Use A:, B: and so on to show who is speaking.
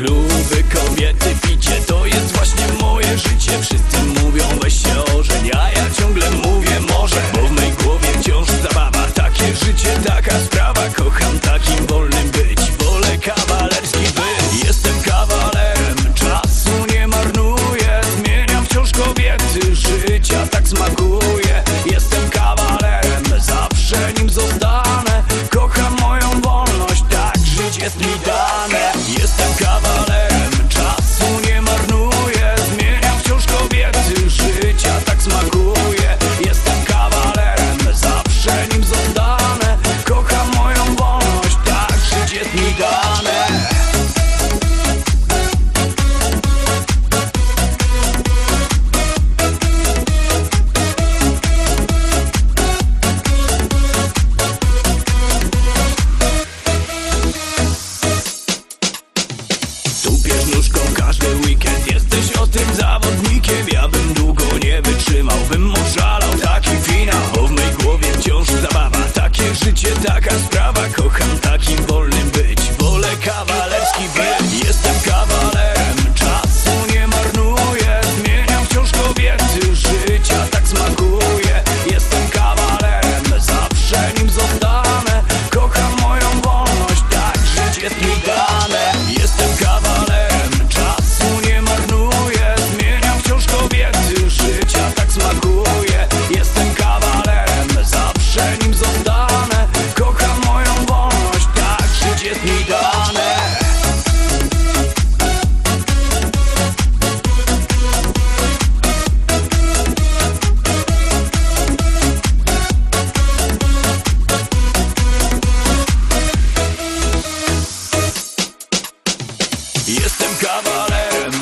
A: Kluby, kobiety, picie To jest właśnie moje życie. Wszyscy mówią weź się ożeń A ja ciągle mówię może. Bo w mej głowie wciąż zabawa Takie życie, taka sprawa. Kocham takim wolnym być Wolę kawalerski być. Jestem kawalerem Czasu nie marnuję. Zmieniam wciąż kobiety Życia tak smakuje Jestem kawalerem Zawsze nim zostanę. Kocham moją wolność Tak żyć jest mi dane. nóżką każdy weekend Jesteś o tym za Jestem kawalerem.